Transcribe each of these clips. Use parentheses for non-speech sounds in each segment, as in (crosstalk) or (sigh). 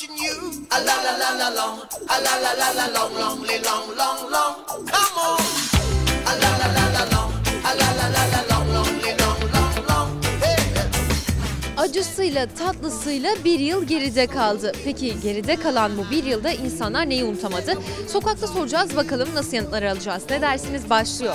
A la la la la long, a la la la la long, long, long, long, long. Come on. A la la la la long, a la la la la long, long, long, long, long. Acısıyla tatlısıyla bir yıl geride kaldı. Peki geride kalan bu bir yılda insanlar neyi unutamadı? Sokakta soracağız bakalım nasıl yanıtlar alacağız. Ne dersiniz başlıyor.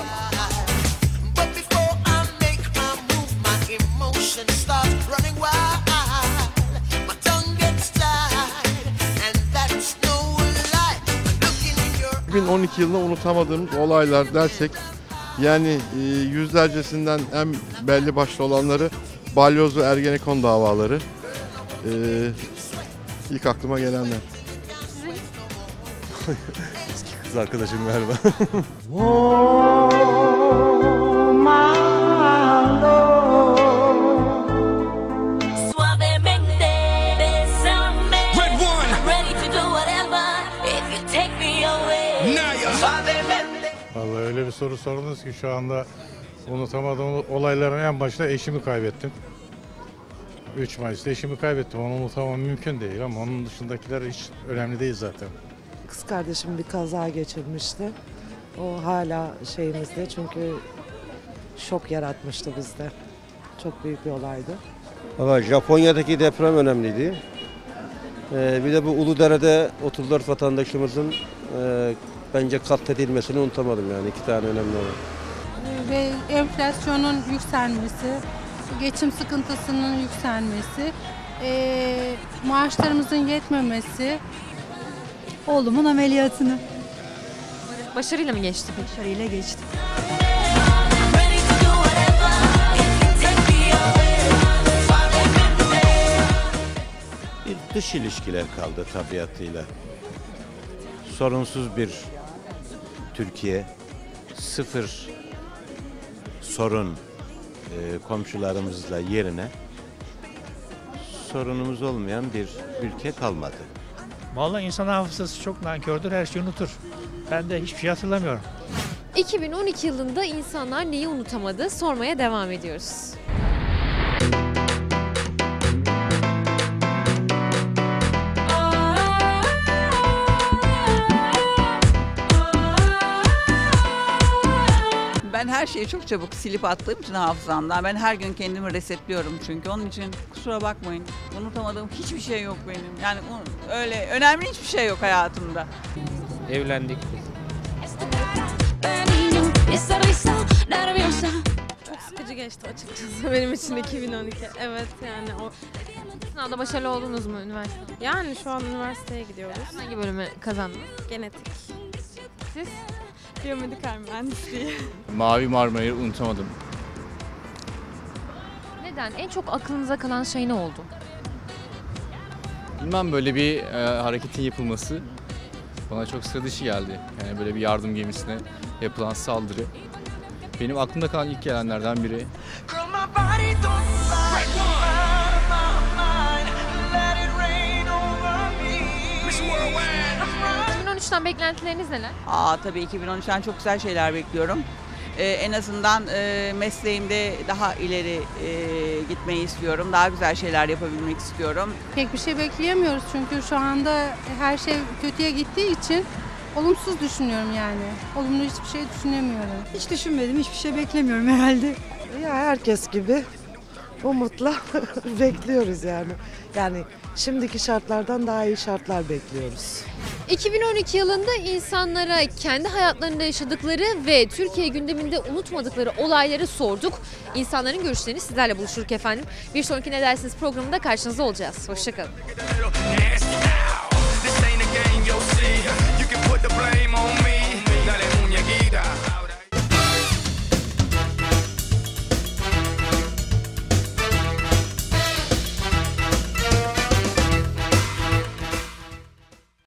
2012 yılında unutamadığımız olaylar dersek yani e, yüzlercesinden en belli başlı olanları balyoz ve ergenekon davaları e, ilk aklıma gelenler. Kız arkadaşım galiba. (laughs) soru sordunuz ki şu anda unutamadığım olayların en başta eşimi kaybettim. 3 Mayıs'ta eşimi kaybettim. Onu unutamam mümkün değil ama onun dışındakiler hiç önemli değil zaten. Kız kardeşim bir kaza geçirmişti. O hala şeyimizde çünkü şok yaratmıştı bizde. Çok büyük bir olaydı. Valla Japonya'daki deprem önemliydi. Ee, bir de bu Uludere'de 34 vatandaşımızın e, bence katledilmesini unutamadım yani iki tane önemli olan. ve enflasyonun yükselmesi, geçim sıkıntısının yükselmesi, eee, maaşlarımızın yetmemesi, Oğlumun ameliyatını Başarıyla mı geçti başarıyla geçti. Bir dış ilişkiler kaldı tabiatıyla. Sorunsuz bir Türkiye, sıfır sorun e, komşularımızla yerine sorunumuz olmayan bir ülke kalmadı. Vallahi insan hafızası çok nankördür, her şeyi unutur. Ben de hiçbir şey hatırlamıyorum. 2012 yılında insanlar neyi unutamadı sormaya devam ediyoruz. Ben her şeyi çok çabuk silip attığım için hafızamdan. Ben her gün kendimi resetliyorum çünkü. Onun için kusura bakmayın. Unutamadığım hiçbir şey yok benim. Yani öyle önemli hiçbir şey yok hayatımda. Evlendik. Çok sıkıcı geçti açıkçası benim için 2012. Evet yani o Sınavda başarılı oldunuz mu üniversite? yani şu an üniversiteye gidiyoruz. Hangi bölümü kazandınız? Genetik. Siz? Biyomedikal mühendisliği. (laughs) Mavi Marmara'yı unutamadım. Neden? En çok aklınıza kalan şey ne oldu? Bilmem böyle bir e, hareketin yapılması bana çok sıra dışı geldi. Yani böyle bir yardım gemisine yapılan saldırı. Benim aklımda kalan ilk gelenlerden biri. 2013'ten beklentileriniz neler? Aa tabii 2013'ten çok güzel şeyler bekliyorum. Ee, en azından e, mesleğimde daha ileri e, gitmeyi istiyorum. Daha güzel şeyler yapabilmek istiyorum. Pek bir şey bekleyemiyoruz çünkü şu anda her şey kötüye gittiği için olumsuz düşünüyorum yani. Olumlu hiçbir şey düşünemiyorum. Hiç düşünmedim, hiçbir şey beklemiyorum herhalde. Ya herkes gibi umutla (laughs) bekliyoruz yani. Yani şimdiki şartlardan daha iyi şartlar bekliyoruz. 2012 yılında insanlara kendi hayatlarında yaşadıkları ve Türkiye gündeminde unutmadıkları olayları sorduk. İnsanların görüşlerini sizlerle buluşturuk efendim. Bir sonraki Ne Dersiniz programında karşınızda olacağız. Hoşçakalın. Now. Put the blame on me.